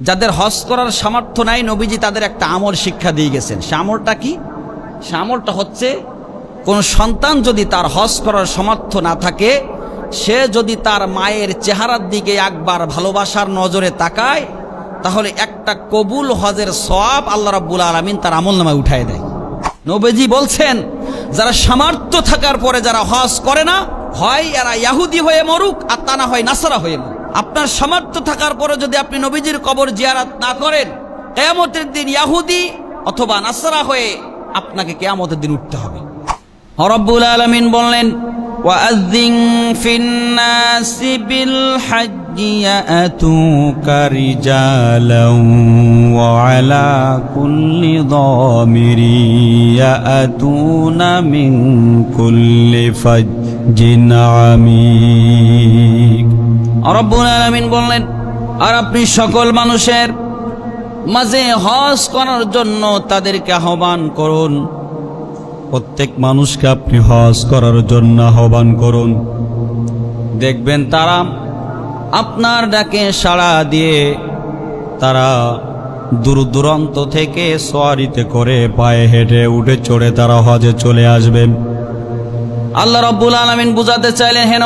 যাদের হজ করার সামর্থ্য নাই, নবীজি তাদের একটা আমল শিক্ষা দিয়ে গেছেন। সে আমলটা কি? সে আমলটা হচ্ছে, কোন সন্তান যদি তার হজ করার সামর্থ্য না থাকে, সে যদি তার মায়ের চেহারার দিকে একবার ভালোবাসার নজরে তাকায়, তাহলে একটা কবুল হজের সব আল্লাহ রাব্বুল আলমিন তার আমল নামায় উঠায় দেয়। নবীজি বলছেন, যারা সামর্থ্য থাকার পরে যারা হজ করে না, হয় এরা ইয়াহুদি হয়ে মরুক, আর তা না হয় নাসারা হয়ে মরুক। আপনার সামর্থ্য থাকার পরে যদি আপনি নবীজির কবর জিয়ারাত না করেন কেয়ামতের দিন ইয়াহুদি অথবা নাসারা হয়ে আপনাকে কেয়ামতের দিন উঠতে হবে রব্বুল আলমিন বললেন وأذن في الناس بالحج يأتوك رجالا وعلى كل ضامر يأتون من كل فج عميق রব্বুল আলমিন বললেন আর আপনি সকল মানুষের মাঝে হজ করার জন্য তাদেরকে আহ্বান করুন। প্রত্যেক মানুষকে আপনি হজ করার জন্য আহ্বান করুন। দেখবেন তারা আপনার ডাকে সাড়া দিয়ে তারা দূর দূরান্ত থেকে সোয়ারিতে করে পায়ে হেঁটে উঠে চড়ে তারা হজে চলে আসবেন। আল্লাহ রব্বুল আলমিন বুঝাতে চাইলেন হে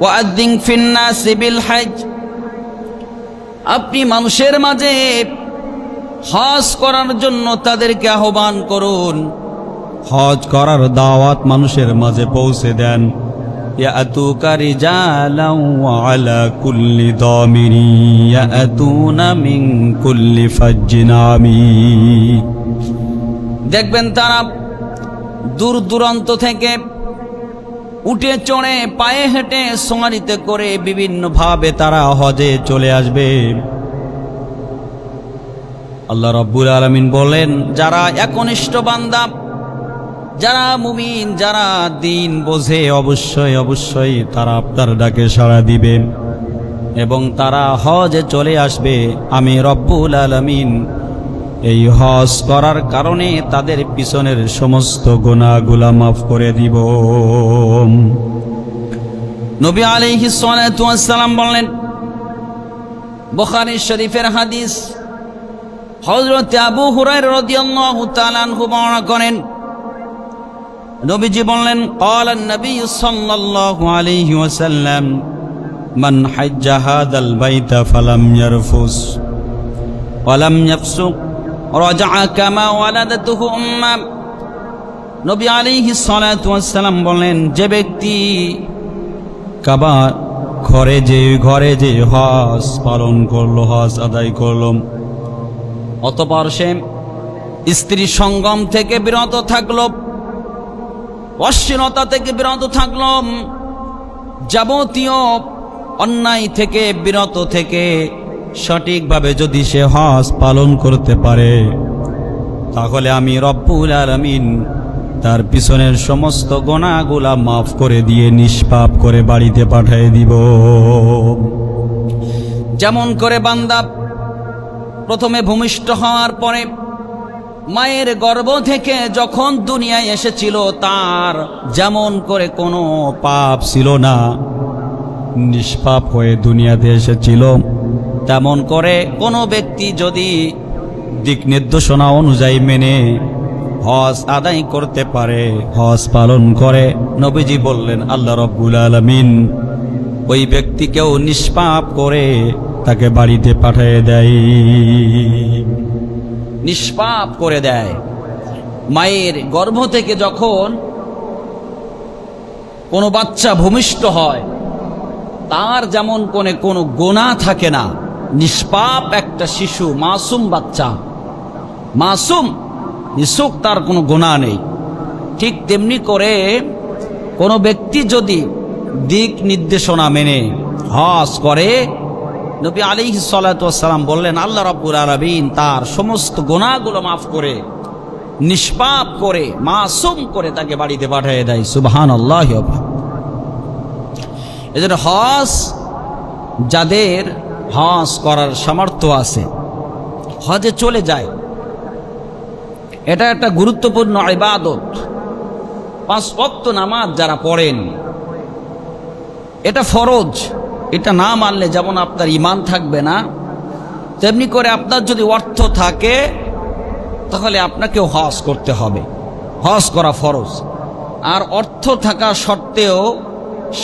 ওয়াদ্দিং ফিন্না আপনি মানুষের মাঝে হজ করার জন্য তাদেরকে আহ্বান করুন। হজ করার দাওয়াত মানুষের মাঝে পৌঁছে দেন। দেখবেন তারা দূর দূরান্ত থেকে উঠে চড়ে, পায়ে হেঁটে সোঙারিতে করে বিভিন্নভাবে তারা হজে চলে আসবে। আল্লাহ রব্বুল আলমিন বলেন যারা একনিষ্ঠ বান্দা, যারা মুমিন, যারা দিন বোঝে, অবশ্যই অবশ্যই তারা আপনার ডাকে সাড়া দিবে এবং তারা হজে চলে আসবে। আমি রব্বুল আলমিন এই হজ করার কারণে তাদের পিছনের সমস্ত গোনাগুলা মাফ করে দিব। নবী আলিহি সালাম বললেন, বখারি শরীফের হাদিস হজরত আবু হুরাই রদিয়াল্লাহু তাআলাহু বর্ণনা করেন, নবীজি বললেন ক্বালান নবী সাল্লাল্লাহু আলাইহি ওয়াসাল্লাম, মান হাজ্জা হাদাল বাইতা ফালাম ইয়ারফুস ওয়ালাম ইয়াফসুক নবী ওয়াস সালাম বলেন যে ব্যক্তি কাবা ঘরে যে ঘরে যে হজ পালন করল, হজ আদায় করল, অতপর সে স্ত্রী সঙ্গম থেকে বিরত থাকল, অশ্লীলতা থেকে বিরত থাকল, যাবতীয় অন্যায় থেকে বিরত থেকে সঠিকভাবে যদি সে হজ পালন করতে পারে, তাহলে আমি রব্বুল আলমিন তার পিছনের সমস্ত গোনাগুলা মাফ করে দিয়ে নিষ্পাপ করে বাড়িতে পাঠিয়ে দিব। যেমন করে বান্দা প্রথমে ভূমিষ্ঠ হওয়ার পরে মায়ের গর্ভ থেকে যখন দুনিয়ায় এসেছিল, তার যেমন করে কোনো পাপ ছিল না, নিষ্পাপ হয়ে দুনিয়াতে এসেছিল। তেমন করে কোনো ব্যক্তি যদি দিক নির্দেশনা অনুযায়ী মেনে হজ আদায় করতে পারে, হজ পালন করে, নবীজি বললেন, আল্লাহ রব্বুল আলমিন ওই ব্যক্তিকেও নিষ্পাপ করে তাকে বাড়িতে পাঠিয়ে দেয়। নিষ্পাপ করে দেয়। মায়ের গর্ভ থেকে যখন কোনো বাচ্চা ভূমিষ্ঠ হয়, তার যেমন কোনে কোনো গোনা থাকে না নিষ্পাপ একটা শিশু, মাসুম বাচ্চা। মাসুম নিশুক তার কোনো গোনা নেই। ঠিক তেমনি করে কোনো ব্যক্তি যদি দিক নির্দেশনা মেনে হস করে, নবী আলী সালাম বললেন, আল্লাহ রাব্বুল আলমিন তার সমস্ত গোনাগুলো মাফ করে, নিষ্পাপ করে, মাসুম করে তাকে বাড়িতে পাঠিয়ে দেয়। সুবহান আল্লাহ হজ যাদের হজ করার সামর্থ্য আছে। হজে চলে যায়। এটা একটা গুরুত্বপূর্ণ ইবাদত। পাঁচ ওয়াক্ত নামাজ যারা পড়েন, এটা ফরজ। এটা না মানলে যেমন আপনার ইমান থাকবে না, তেমনি করে আপনার যদি অর্থ থাকে, তাহলে আপনাকেও হজ করতে হবে। হজ করা ফরজ। আর অর্থ থাকা সত্ত্বেও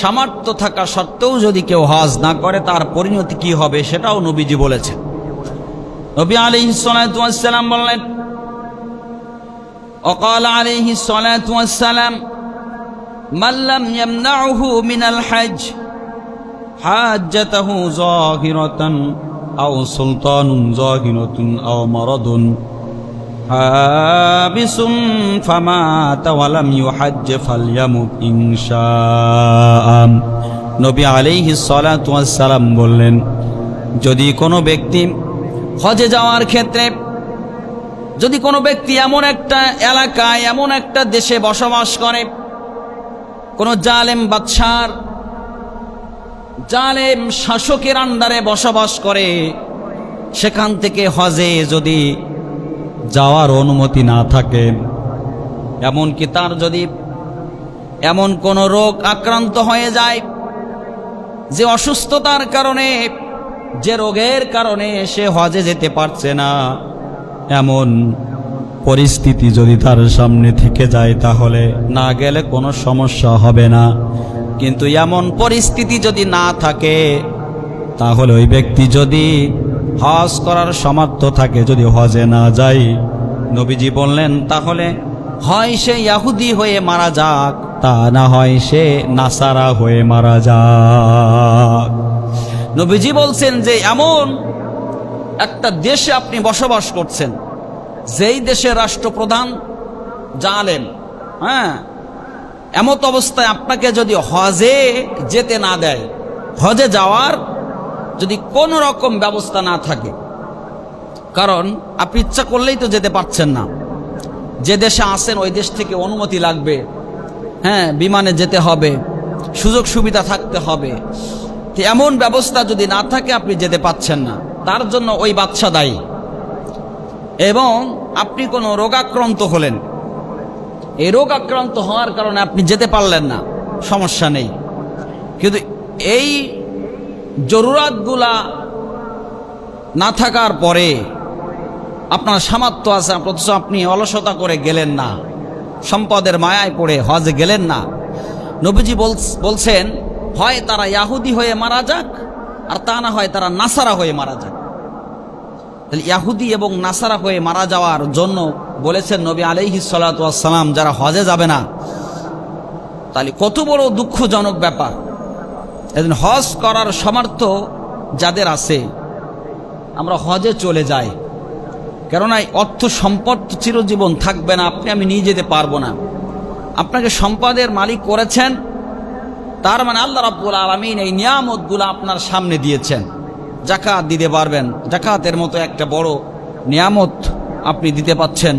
সামর্থ্য থাকা সত্ত্বেও যদি কেউ হজ না করে, তার পরিণতি কি হবে সেটাও নবীজি বলেছেন। নবী আলী সালাম বললেন, অকাল আলী সালাম মাল্লাম মিনাল সুলতানুন হাবিসুম ফামা তাওয়ালাম ইউহাজ্জ ফালয়ামুক ইনশাআম। নবী আলাইহি সালাতু সালাম বললেন, যদি কোনো ব্যক্তি হজে যাওয়ার ক্ষেত্রে, যদি কোনো ব্যক্তি এমন একটা এলাকায়, এমন একটা দেশে বসবাস করে, কোনো জালেম বাচ্চার জালেম শাসকের আন্ডারে বসবাস করে, সেখান থেকে হজে যদি যাওয়ার অনুমতি না থাকে। এমনকি তার যদি এমন কোনো রোগ আক্রান্ত হয়ে যায়, যে অসুস্থতার কারণে, যে রোগের কারণে সে হজে যেতে পারছে না, এমন পরিস্থিতি যদি তার সামনে থেকে যায়, তাহলে না গেলে কোনো সমস্যা হবে না। কিন্তু এমন পরিস্থিতি যদি না থাকে, তাহলে ওই ব্যক্তি যদি হজ করার সামর্থ্য থাকে যদি হজে না যাই। নবীজি বললেন, তাহলে হয় সে ইয়াহুদি হয়ে মারা যাক, তা না হয় সে নাসারা হয়ে মারা যাক। নবীজি বলছেন যে, এমন একটা দেশে আপনি বসবাস করছেন, যেই দেশের রাষ্ট্রপ্রধান জালেম হ্যাঁ এমত অবস্থায় আপনাকে যদি হজে যেতে না দেয়, হজে যাওয়ার যদি কোনো রকম ব্যবস্থা না থাকে, কারণ আপনি ইচ্ছা করলেই তো যেতে পারছেন না। যে দেশে আসেন ওই দেশ থেকে অনুমতি লাগবে। হ্যাঁ বিমানে যেতে হবে, সুযোগ সুবিধা থাকতে হবে। এমন ব্যবস্থা যদি না থাকে, আপনি যেতে পাচ্ছেন না। তার জন্য ওই বাচ্চা দায়ী। এবং আপনি কোনো রোগাক্রান্ত হলেন। এই রোগ আক্রান্ত হওয়ার কারণে আপনি যেতে পারলেন না। সমস্যা নেই। কিন্তু এই জরুরাতগুলা না থাকার পরে আপনার সামর্থ্য আছে, অথচ আপনি অলসতা করে গেলেন না, সম্পদের মায়ায় পড়ে হজে গেলেন না। নবীজি বলছেন, হয় তারা ইয়াহুদি হয়ে মারা যাক, আর তা না হয় তারা নাসারা হয়ে মারা যাক। তাহলে ইয়াহুদি এবং নাসারা হয়ে মারা যাওয়ার জন্য বলেছেন নবী আলাইহি সালাম যারা হজে যাবে না, তাহলে কত বড় দুঃখজনক ব্যাপার। এদিন হজ করার সামর্থ্য যাদের আছে, আমরা হজে চলে যাই। কেননা অর্থ সম্পদ চিরজীবন থাকবে না, আপনি আমি নিয়ে যেতে পারব না। আপনাকে সম্পদের মালিক করেছেন, তার মানে আল্লাহ রাব্বুল আলমিন এই নিয়ামতগুলো আপনার সামনে দিয়েছেন। জাকাত দিতে পারবেন জাকাতের মতো একটা বড় নিয়ামত আপনি দিতে পাচ্ছেন,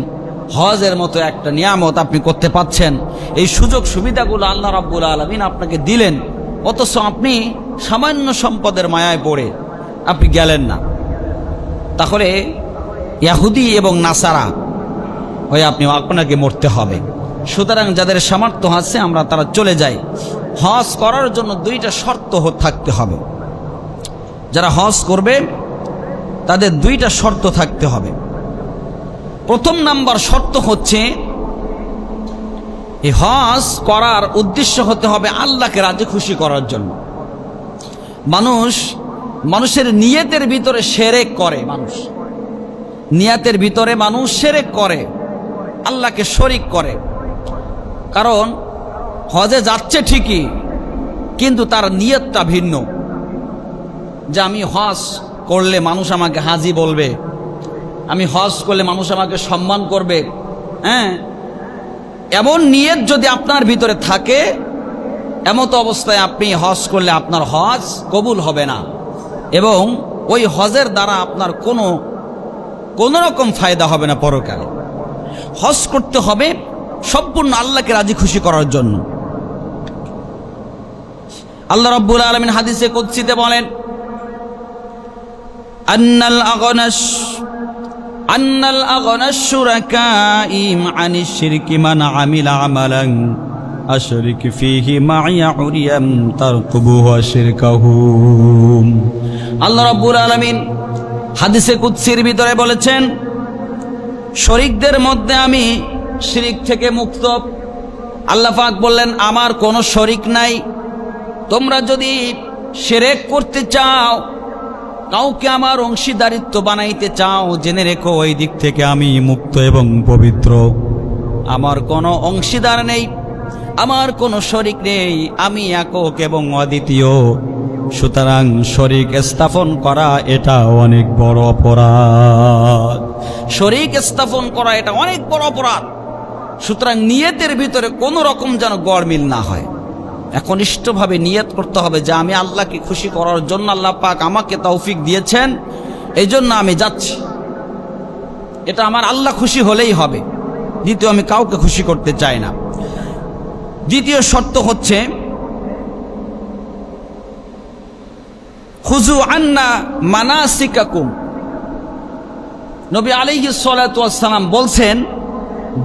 হজের মতো একটা নিয়ামত আপনি করতে পাচ্ছেন। এই সুযোগ সুবিধাগুলো আল্লাহ রাব্বুল আলমিন আপনাকে দিলেন। অথচ আপনি সামান্য সম্পদের মায়ায় পড়ে আপনি গেলেন না। তাহলে ইয়াহুদি এবং নাসারা হয়ে আপনি আপনাকে মরতে হবে। সুতরাং যাদের সামর্থ্য আছে আমরা তারা চলে যাই। হজ করার জন্য দুইটা শর্ত থাকতে হবে। যারা হজ করবে, তাদের দুইটা শর্ত থাকতে হবে। প্রথম নাম্বার শর্ত হচ্ছে এই হজ করার উদ্দেশ্য হতে হবে আল্লাহকে রাজি খুশি করার জন্য। মানুষ মানুষের নিয়তের ভিতরে সেরেক করে মানুষ। নিয়াতের ভিতরে মানুষ সেরেক করে, আল্লাহকে শরিক করে। কারণ হজে যাচ্ছে ঠিকই, কিন্তু তার নিয়তটা ভিন্ন। যে আমি হজ করলে মানুষ আমাকে হাজি বলবে, আমি হজ করলে মানুষ আমাকে সম্মান করবে হ্যাঁ? এমন নিয়ত যদি আপনার ভিতরে থাকে, এমত অবস্থায় আপনি হজ করলে আপনার হজ কবুল হবে না। এবং ওই হজের দ্বারা আপনার কোনো কোনো রকম ফায়দা হবে না পরকালে। হজ করতে হবে সম্পূর্ণ আল্লাহকে রাজি খুশি করার জন্য। আল্লাহ রব্বুল আলমিন হাদিসে কুৎসিতে বলেন, আন্নাল আগনাস আন্নাল আগনাস শুরাকাই আনিশ শিরকি মান আমিলা আমালান আশরিক ফিহি মাইয়া উরিয়াম তারকুবু ওয়া শিরকাহু। আল্লাহ রাব্বুল আলামিন হাদিসে কুৎসির ভিতরে বলেছেন, শরিকদের মধ্যে আমি শিরিক থেকে মুক্ত। আল্লাহ পাক বললেন, আমার কোনো শরিক নাই। তোমরা যদি সেরেক করতে চাও কাউকে আমার অংশীদারিত্ব বানাইতে চাও, জেনে রেখো ওই দিক থেকে আমি মুক্ত এবং পবিত্র। আমার কোনো অংশীদার নেই, আমার কোনো শরিক নেই, আমি একক এবং অদ্বিতীয়। সুতরাং শরিক স্থাপন করা এটা অনেক বড় অপরাধ। শরিক স্থাপন করা এটা অনেক বড় অপরাধ। সুতরাং নিয়তের ভিতরে কোনো রকম যেন গড়মিল না হয়। একনিষ্ঠভাবে নিয়ত করতে হবে যে আমি আল্লাহকে খুশি করার জন্য আল্লাহ পাক আমাকে তৌফিক দিয়েছেন, এই জন্য আমি যাচ্ছি। এটা আমার আল্লাহ খুশি হলেই হবে। দ্বিতীয়, আমি কাউকে খুশি করতে চাই না। দ্বিতীয় শর্ত হচ্ছে খুজু আন্না মানাসিকাকুম। নবী আলাইহি সালাম বলছেন,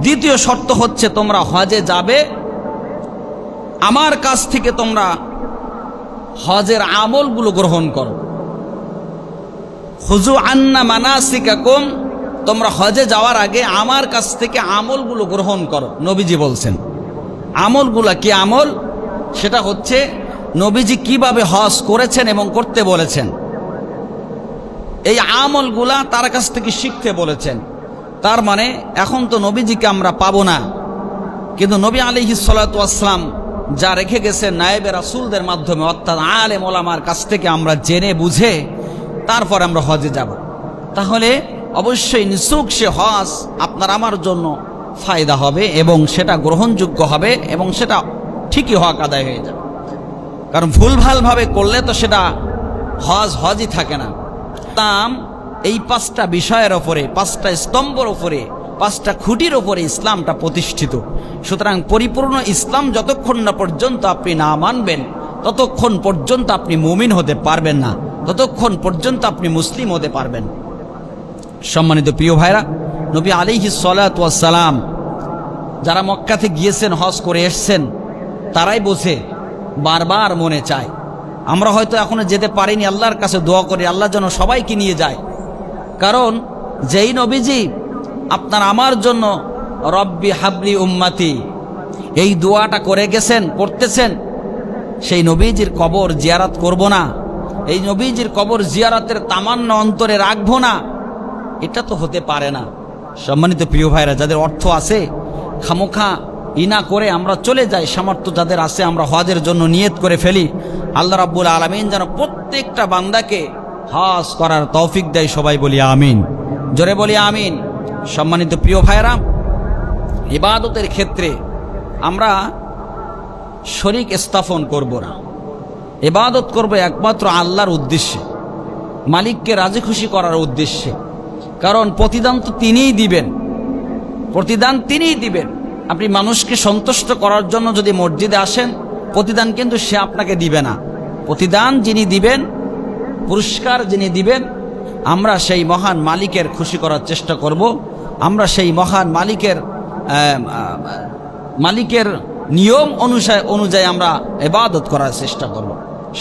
দ্বিতীয় শর্ত হচ্ছে তোমরা হজে যাবে আমার কাছ থেকে তোমরা হজের আমলগুলো গ্রহণ করো। হুজু আন্না মানাসিকাকুম, তোমরা হজে যাওয়ার আগে আমার কাছ থেকে আমলগুলো গ্রহণ করো, নবীজি বলছেন। আমলগুলা কি আমল? সেটা হচ্ছে নবীজি কীভাবে হজ করেছেন এবং করতে বলেছেন। এই আমলগুলা তার কাছ থেকে শিখতে বলেছেন। তার মানে এখন তো নবীজিকে আমরা পাবো না। কিন্তু নবী আলিহি সালাতাম যা রেখে গেছেন নায়েবে রাসুলদের মাধ্যমে, অর্থাৎ আলে মোলামার কাছ থেকে আমরা জেনে বুঝে তারপর আমরা হজে যাব। তাহলে অবশ্যই নিঃসুক সে হজ আপনার আমার জন্য ফায়দা হবে এবং সেটা গ্রহণযোগ্য হবে এবং সেটা ঠিকই হক আদায় হয়ে যাবে। কারণ ভুলভালভাবে করলে তো সেটা হজ, হজই থাকে না। তাম এই পাঁচটা বিষয়ের ওপরে, পাঁচটা স্তম্ভর ওপরে পাঁচটা খুঁটির ওপরে ইসলামটা প্রতিষ্ঠিত। সুতরাং পরিপূর্ণ ইসলাম যতক্ষণ না পর্যন্ত আপনি না মানবেন, ততক্ষণ পর্যন্ত আপনি মুমিন হতে পারবেন না, ততক্ষণ পর্যন্ত আপনি মুসলিম হতে পারবেন। সম্মানিত প্রিয় ভাইরা, নবী আলিহি সালাম যারা মক্কাতে গিয়েছেন, হজ করে এসছেন, তারাই বসে বারবার মনে চায়, আমরা হয়তো এখনও যেতে পারিনি, আল্লাহর কাছে দোয়া করি, আল্লাহ যেন সবাইকে নিয়ে যায়। কারণ যেই নবীজি আপনার আমার জন্য, রব্বি হাবলি উম্মাতি এই দোয়াটা করে গেছেন করতেছেন সেই নবীজির কবর জিয়ারাত করব না। এই নবীজির কবর জিয়ারাতের তামান্য অন্তরে রাখব না। এটা তো হতে পারে না। সম্মানিত প্রিয় ভাইরা, যাদের অর্থ আছে, খামোখা ইনা করে আমরা চলে যাই, সামর্থ্য যাদের আছে আমরা হজের জন্য নিয়ত করে ফেলি। আল্লাহ রাব্বুল আলমিন যেন প্রত্যেকটা বান্দাকে হজ করার তৌফিক দেয়, সবাই বলি আমিন। জোরে বলি আমিন। সম্মানিত প্রিয় ভাইরা ইবাদতের ক্ষেত্রে আমরা শরিক স্থাপন করব না। ইবাদত করব একমাত্র আল্লাহর উদ্দেশ্যে, মালিককে রাজি খুশি করার উদ্দেশ্যে। কারণ প্রতিদান তো তিনিই দিবেন, প্রতিদান তিনিই দিবেন। আপনি মানুষকে সন্তুষ্ট করার জন্য যদি মসজিদে আসেন, প্রতিদান কিন্তু সে আপনাকে দিবে না। প্রতিদান যিনি দিবেন, পুরস্কার যিনি দিবেন, আমরা সেই মহান মালিকের খুশি করার চেষ্টা করব। আমরা সেই মহান মালিকের মালিকের নিয়ম অনুসারে, অনুযায়ী আমরা এবাদত করার চেষ্টা করব।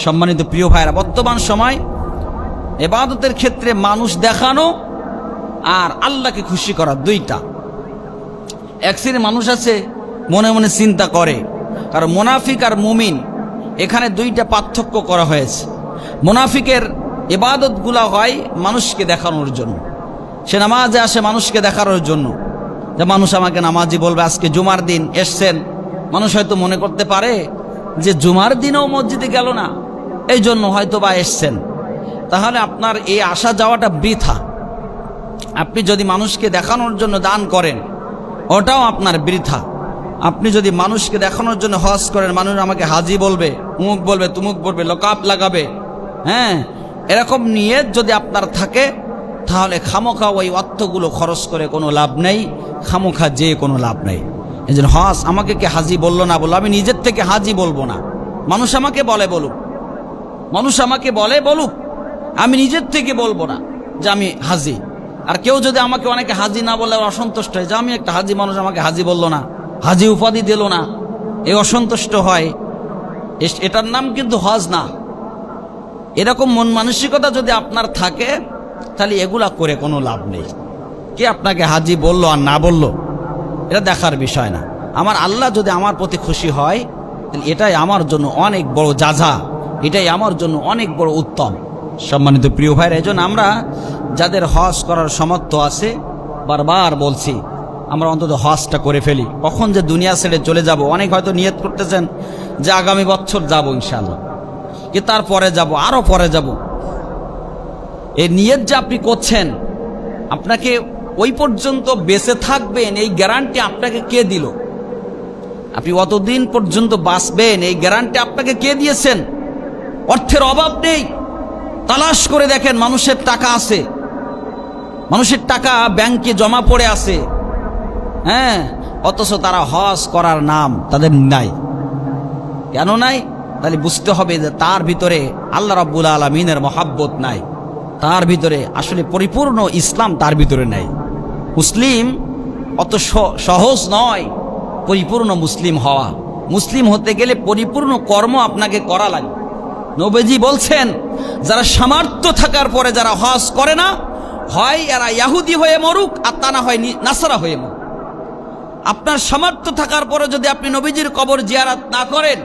সম্মানিত প্রিয় ভাইরা বর্তমান সময় এবাদতের ক্ষেত্রে মানুষ দেখানো আর আল্লাহকে খুশি করা দুইটা। এক শ্রেণির মানুষ আছে, মনে মনে চিন্তা করে, কারণ মোনাফিক আর মুমিন, এখানে দুইটা পার্থক্য করা হয়েছে। মোনাফিকের এবাদতগুলা হয় মানুষকে দেখানোর জন্য। সে নামাজে আসে মানুষকে দেখানোর জন্য। যে মানুষ আমাকে নামাজি বলবে, আজকে জুমার দিন, এসছেন। মানুষ হয়তো মনে করতে পারে যে জুমার দিনেও মসজিদে গেল না এই জন্য হয়তো বা এসছেন। তাহলে আপনার এই আসা যাওয়াটা বৃথা। আপনি যদি মানুষকে দেখানোর জন্য দান করেন, ওটাও আপনার বৃথা। আপনি যদি মানুষকে দেখানোর জন্য হজ করেন, মানুষ আমাকে হাজি বলবে, উমুক বলবে, তুমুক বলবে, লোকাপ লাগাবে হ্যাঁ? এরকম নিয়ে যদি আপনার থাকে তাহলে খামোখা ওই অর্থগুলো খরচ করে কোনো লাভ নেই, খামোখা যে কোনো লাভ নেই। এই জন্য হজ আমাকে কে হাজি বলল না বলল, আমি নিজের থেকে হাজি বলব না। মানুষ আমাকে বলে বলুক। মানুষ আমাকে বলে বলুক। আমি নিজের থেকে বলব না যে আমি হাজি। আর কেউ যদি আমাকে অনেকে হাজি না বলে অসন্তুষ্ট হয়, যে আমি একটা হাজি মানুষ, আমাকে হাজি বলল না, হাজি উপাধি দিল না, এ অসন্তুষ্ট হয়। এটার নাম কিন্তু হজ না। এরকম মন মানসিকতা যদি আপনার থাকে তাহলে এগুলা করে কোনো লাভ নেই। কে আপনাকে হাজি বলল আর না বলল? এটা দেখার বিষয় না। আমার আল্লাহ যদি আমার প্রতি খুশি হয়, তাহলে এটাই আমার জন্য অনেক বড় যাঝা এটাই আমার জন্য অনেক বড় উত্তম। সম্মানিত প্রিয় ভাইরা এই জন্য আমরা যাদের হজ করার সমর্থ আছে, বারবার বলছি, আমরা অন্তত হজটা করে ফেলি। কখন যে দুনিয়া ছেড়ে চলে যাব, অনেক হয়তো নিয়ত করতেছেন যে আগামী বছর যাব ইনশাল্লাহ কি তারপরে যাব আরও পরে যাব। এই নিয়ত যে আপনি করছেন, আপনাকে ওই পর্যন্ত বেঁচে থাকবেন, এই গ্যারান্টি আপনাকে কে দিল? আপনি অতদিন পর্যন্ত বাঁচবেন, এই গ্যারান্টি আপনাকে কে দিয়েছেন? অর্থের অভাব নেই। তালাশ করে দেখেন মানুষের টাকা আছে। মানুষের টাকা ব্যাংকে জমা পড়ে আছে। হ্যাঁ অথচ তারা হজ করার নাম তাদের নাই। কেন নাই? তাহলে বুঝতে হবে যে তার ভিতরে আল্লাহ রাব্বুল আলমিনের মহাব্বত নাই। তার ভিতরে আসলে পরিপূর্ণ ইসলাম তার ভিতরে নাই। মুসলিম অত সহজ নয় পরিপূর্ণ মুসলিম হওয়া। মুসলিম হতে গেলে পরিপূর্ণ কর্ম আপনাকে করা লাগে। নবীজি বলছেন, যারা সামর্থ্য থাকার পরে যারা হজ করে না, হয় এরা ইয়াহুদি হয়ে মরুক আর তা না হয় নাসারা হয়ে মরুক। আপনার সামর্থ্য থাকার পরে যদি আপনি নবীজির কবর জিয়ারাত না করেন,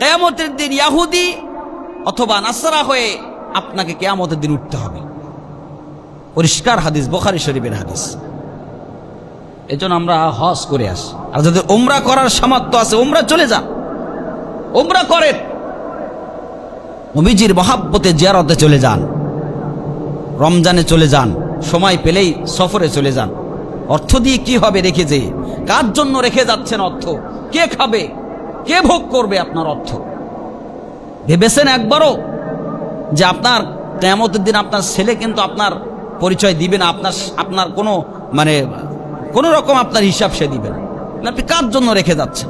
কেয়ামতের দিন ইয়াহুদি অথবা নাসারা হয়ে আপনাকে কেয়ামতের দিন উঠতে হবে। পরিষ্কার হাদিস, বোখারি শরীফের হাদিস। এজন্য আমরা হজ করে আসি। আর যাদের ওমরা করার সামর্থ্য আছে ওমরা চলে যান। ওমরা করেন। নবীজির মহাব্বতে জিয়ারতে চলে যান। রমজানে চলে যান। সময় পেলেই সফরে চলে যান। অর্থ দিয়ে কি হবে রেখে যে? কার জন্য রেখে যাচ্ছেন অর্থ? কে খাবে? কে ভোগ করবে আপনার অর্থ? ভেবেছেন একবারও? যে আপনার কেমতের দিন আপনার ছেলে কিন্তু আপনার পরিচয় দিবে না, আপনার আপনার কোনো মানে কোনো রকম আপনার হিসাব সে দিবে না। আপনি কার জন্য রেখে যাচ্ছেন?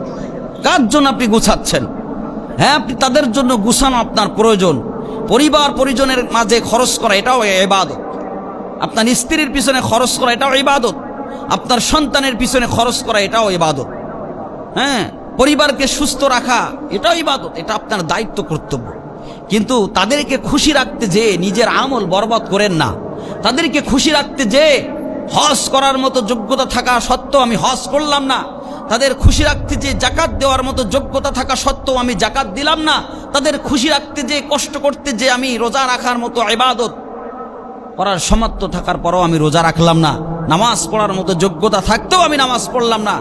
কার জন্য আপনি গুছাচ্ছেন? হ্যাঁ আপনি তাদের জন্য গুছানো আপনার প্রয়োজন। পরিবার পরিজনের মাঝে খরচ করা এটাও এবাদত। আপনার স্ত্রীর পিছনে খরচ করা এটাও ইবাদত আপনার সন্তানের পিছনে খরচ করা এটাও ইবাদত হ্যাঁ পরিবারকে সুস্থ রাখা এটাও ইবাদত এটা আপনার দায়িত্ব, কর্তব্য। কিন্তু তাদেরকে খুশি রাখতে যে নিজের আমল বরবাদ করেন না। তাদেরকে খুশি রাখতে যে হজ করার মতো যোগ্যতা থাকা সত্ত্বেও আমি হজ করলাম না। তাদের খুশি রাখতে যে জাকাত দেওয়ার মতো যোগ্যতা থাকা সত্ত্বেও আমি জাকাত দিলাম না। তাদের খুশি রাখতে যে কষ্ট করতে যে আমি রোজা রাখার মতো ইবাদত করার সমাপ্ত থাকার পরও আমি রোজা রাখলাম না। নামাজ পড়ার মতো যোগ্যতা থাকতেও আমি নামাজ পড়লাম না।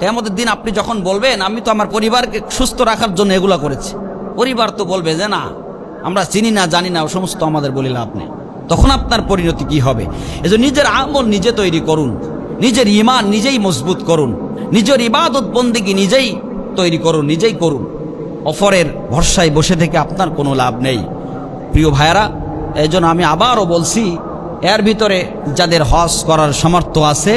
কেমতের দিন আপনি যখন বলবেন, আমি তো আমার পরিবারকে সুস্থ রাখার জন্য এগুলা করেছি। পরিবার তো বলবে যে না, আমরা চিনি না, জানি না ও সমস্ত আমাদের বলি লাভ নেই। তখন আপনার পরিণতি কি হবে? এই যে নিজের আমল নিজে তৈরি করুন, নিজের ইমান নিজেই মজবুত করুন, নিজের ইবাদত বন্দিগি নিজেই তৈরি করুন, নিজেই করুন। অফরের ভরসায় বসে থেকে আপনার কোনো লাভ নেই। প্রিয় ভাইয়ারা, এই আমি আবারও বলছি, এর ভিতরে যাদের হজ করার সামর্থ্য আছে,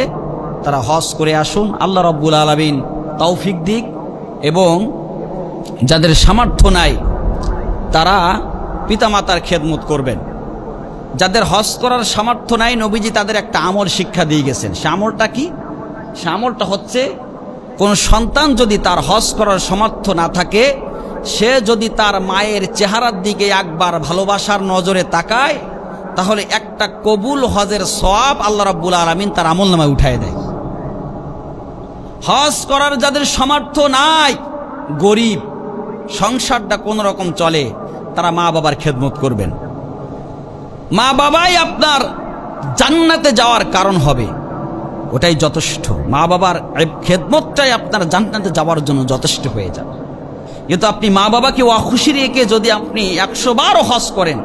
তারা হজ করে আসুন। আল্লাহ রব্বুল আলমিন তৌফিক দিক এবং যাদের সামর্থ্য নাই, তারা পিতামাতার খেদমত করবেন। যাদের হজ করার সামর্থ্য নাই, নবীজি তাদের একটা আমল শিক্ষা দিয়ে গেছেন। সে কি? সে হচ্ছে, কোন সন্তান যদি তার হজ করার সামর্থ্য না থাকে, সে যদি তার মায়ের চেহারার দিকে একবার ভালোবাসার নজরে তাকায়, তাহলে একটা কবুল হজের সব আল্লাহ রাব্বুল আলমিন তার আমল নামায় উঠায় দেয়। হজ করার যাদের সামর্থ্য নাই, গরিব সংসারটা কোন রকম চলে, তারা মা বাবার খেদমত করবেন। মা বাবাই আপনার জান্নাতে যাওয়ার কারণ হবে। ওটাই যথেষ্ট। মা বাবার খেদমতটাই আপনার জান্নাতে যাওয়ার জন্য যথেষ্ট হয়ে যাবে। কিন্তু আপনি মা বাবাকে অখুশি রেখে যদি আপনি একশো বারও হজ করেন,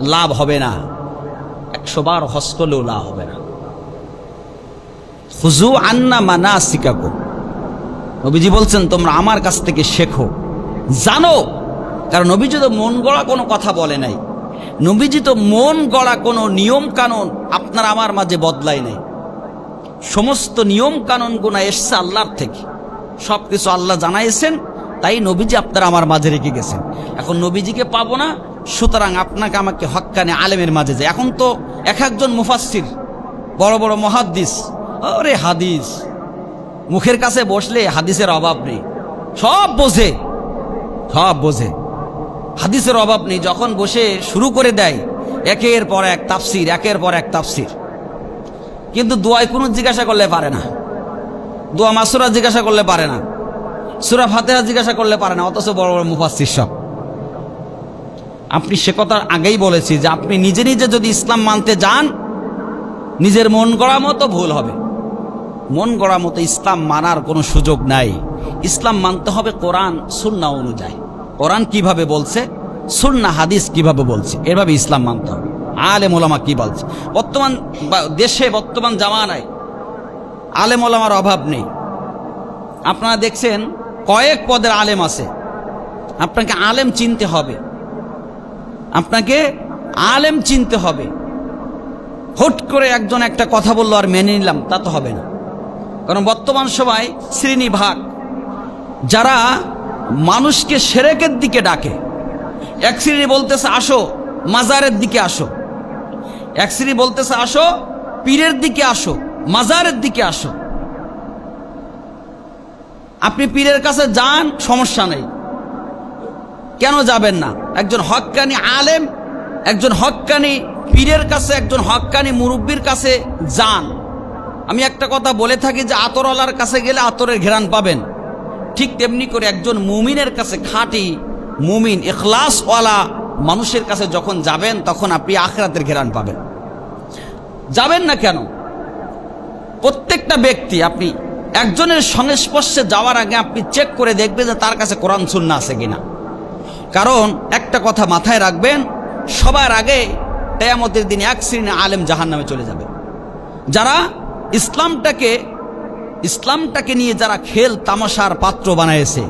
লাভ হবে না। একশো বার হজ করলেও লাভ হবে না। হুজু আন্না মানা শিকাগো নবীজি বলছেন, তোমরা আমার কাছ থেকে শেখো। জানো, কারণ নবীজি তো মন গড়া কোনো কথা বলে নাই। নবীজি তো মন গড়া কোনো নিয়ম কানুন আপনার আমার মাঝে বদলাই নাই। সমস্ত নিয়ম কানুন গুণা এসছে আল্লাহর থেকে। সব কিছু আল্লাহ জানাইছেন, তাই নবীজি আপনারা আমার মাঝে রেখে গেছেন। এখন নবীজিকে পাবো না, সুতরাং আপনাকে আমাকে হক্কানে আলেমের মাঝে যায়। এখন তো এক একজন মুফাসির বড় বড় মহাদ্দিস, আরে হাদিস, মুখের কাছে বসলে হাদিসের অভাব নেই। সব বোঝে। সব বোঝে। হাদিসের অভাব নেই, যখন বসে শুরু করে দেয়, একের পর এক তাফসির, একের পর এক তাফসির। কিন্তু দোয়ায় কোনো জিজ্ঞাসা করলে পারে না। দোয়া মাসুরা জিজ্ঞাসা করলে পারে না। সুরা ফাতেহা জিজ্ঞাসা করলে পারে না, অথচ বড় বড় মুফাসির সব। আপনি সে কথার আগেই বলেছি যে আপনি নিজে নিজে যদি ইসলাম মানতে যান, নিজের মন গড়া মতো ভুল হবে। মন গড়া মতো ইসলাম মানার কোনো সুযোগ নাই। ইসলাম মানতে হবে কোরআন, সুন্না অনুযায়ী। কোরআন কীভাবে বলছে? সুন্না, হাদিস কীভাবে বলছে? এভাবে ইসলাম মানতে হবে। আলেম ওলামা কি বলছে? বর্তমান দেশে, বর্তমান জামানায় আলেম ওলামার অভাব নেই। আপনারা দেখছেন, কয়েক পদের আলেম আছে। আপনাকে আলেম চিনতে হবে। আপনাকে আলেম চিনতে হবে। হুট করে একজন একটা কথা বলল আর মেনে নিলাম, তা তো হবে না। কারণ বর্তমান সময় শ্রেণীভাগ যারা মানুষকে সেরেকের দিকে ডাকে। এক শ্রেণি বলতেছে, আসো, মাজারের দিকে আসো। এক শ্রেণি বলতেছে, আসো, পীরের দিকে আসো, মাজারের দিকে আসো। আপনি পীরের কাছে যান, সমস্যা নেই। কেন যাবেন না? একজন হক্কানি আলেম, একজন হক্কানি পীরের কাছে, একজন হক্কানি মুরব্বীর কাছে যান। আমি একটা কথা বলে থাকি যে, আতরওয়ালার কাছে গেলে আতরের ঘেরান পাবেন। ঠিক তেমনি করে একজন মুমিনের কাছে খাঁটি মুমিন, ইখলাসওয়ালা মানুষের কাছে যখন যাবেন, তখন আপনি আখরাতের ঘেরান পাবেন। যাবেন না কেন? প্রত্যেকটা ব্যক্তি, আপনি একজনের সংস্পর্শে যাওয়ার আগে আপনি চেক করে দেখবেন যে তার কাছে কোরআন শূন্য আছে কিনা। কারণ একটা কথা মাথায় রাখবেন, সবার আগে তেয়ামতের দিন এক শ্রেণি আলেম জাহান নামে চলে যাবে। যারা ইসলামটাকে ইসলামটাকে নিয়ে যারা খেল, তামাশার পাত্র বানাইছে।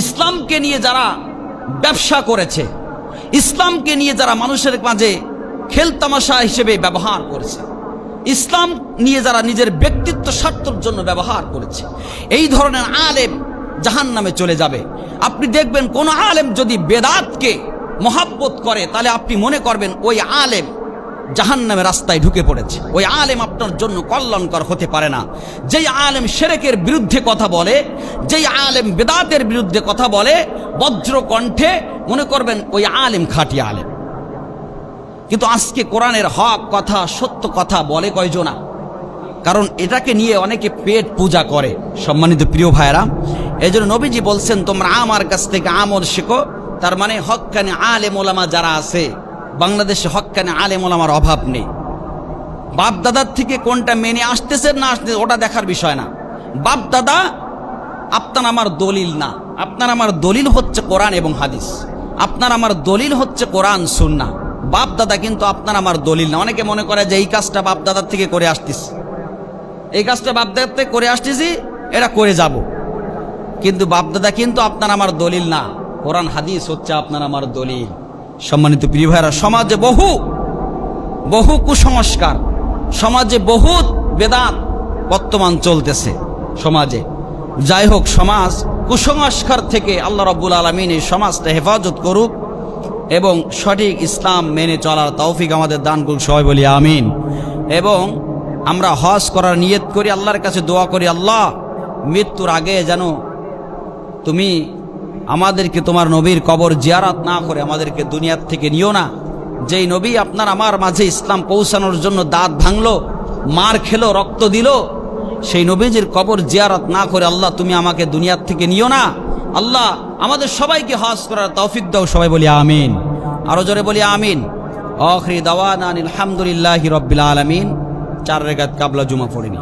ইসলামকে নিয়ে যারা ব্যবসা করেছে, ইসলামকে নিয়ে যারা মানুষের মাঝে খেল তামাশা হিসেবে ব্যবহার করেছে, ইসলাম নিয়ে যারা নিজের ব্যক্তিত্ব স্বার্থর জন্য ব্যবহার করেছে, এই ধরনের আলেম জাহান নামে চলে যাবে। আপনি দেখবেন কোন আলেম যদি বেদাতকে মহাব্বত করে, তাহলে আপনি মনে করবেন ওই আলেম জাহান নামে রাস্তায় ঢুকে পড়েছে। ওই আলেম আপনার জন্য কল্যাণকর হতে পারে না। যেই আলেম সেরেকের বিরুদ্ধে কথা বলে, যেই আলেম বেদাতের বিরুদ্ধে কথা বলে বজ্র কণ্ঠে মনে করবেন ওই আলেম খাঁটি আলেম। কিন্তু আজকে কোরআনের হক কথা, সত্য কথা বলে কয়জনা? কারণ এটাকে নিয়ে অনেকে পেট পূজা করে। সম্মানিত প্রিয় ভাইরা এই জন্য নবীজি বলছেন, তোমরা আমার কাছ থেকে আমল শেখো। তার মানে হক্কানে আলেম ওলামা যারা আছে বাংলাদেশে হক্কানে আলেম ওলামার অভাব নেই। বাপ দাদার থেকে কোনটা মেনে আসতেছে না আসতেছে, ওটা দেখার বিষয় না। বাপ দাদা আপনার আমার দলিল না। আপনার আমার দলিল হচ্ছে কোরআন এবং হাদিস। আপনার আমার দলিল হচ্ছে কোরআন সুন্না বাপ দাদা কিন্তু আপনার আমার দলিল না। অনেকে মনে করে যে এই কাজটা বাপ দাদার থেকে করে আসতেছি। এই কাজটা বাপ দাদার থেকে করে আসতেছি, এটা করে যাব। কিন্তু বাপ দাদা কিন্তু আপনার আমার দলিল না। কোরআন, হাদিস হচ্ছে আপনার আমার দলিল। সম্মানিত প্রিয় ভাইরা সমাজে বহু বহু কুসংস্কার, সমাজে বহুত বেদাত বর্তমান চলতেছে সমাজে। যাই হোক, সমাজ কুসংস্কার থেকে আল্লাহ রব্বুল আলমিন এই সমাজটা হেফাজত করুক এবং সঠিক ইসলাম মেনে চলার তৌফিক আমাদের দান করুক, সবাই বলি আমিন। এবং আমরা হজ করার নিয়ত করি, আল্লাহর কাছে দোয়া করি, আল্লাহ, মৃত্যুর আগে যেন তুমি আমাদেরকে তোমার নবীর কবর জিয়ারাত না করে আমাদেরকে দুনিয়ার থেকে নিও না। যেই নবী আপনার আমার মাঝে ইসলাম পৌঁছানোর জন্য দাঁত ভাঙলো, মার খেলো, রক্ত দিল, সেই নবীজির কবর জিয়ারাত না করে আল্লাহ তুমি আমাকে দুনিয়ার থেকে নিও না। আল্লাহ আমাদের সবাইকে হজ করার তৌফিক দাও, সবাই বলি আমিন। আরও জোরে বলি আমিন। অখরি দাওয়ান আলহামদুলিল্লাহ রব্বিল আলমিন। চার রেগাত কাবলা জুমা পড়িনি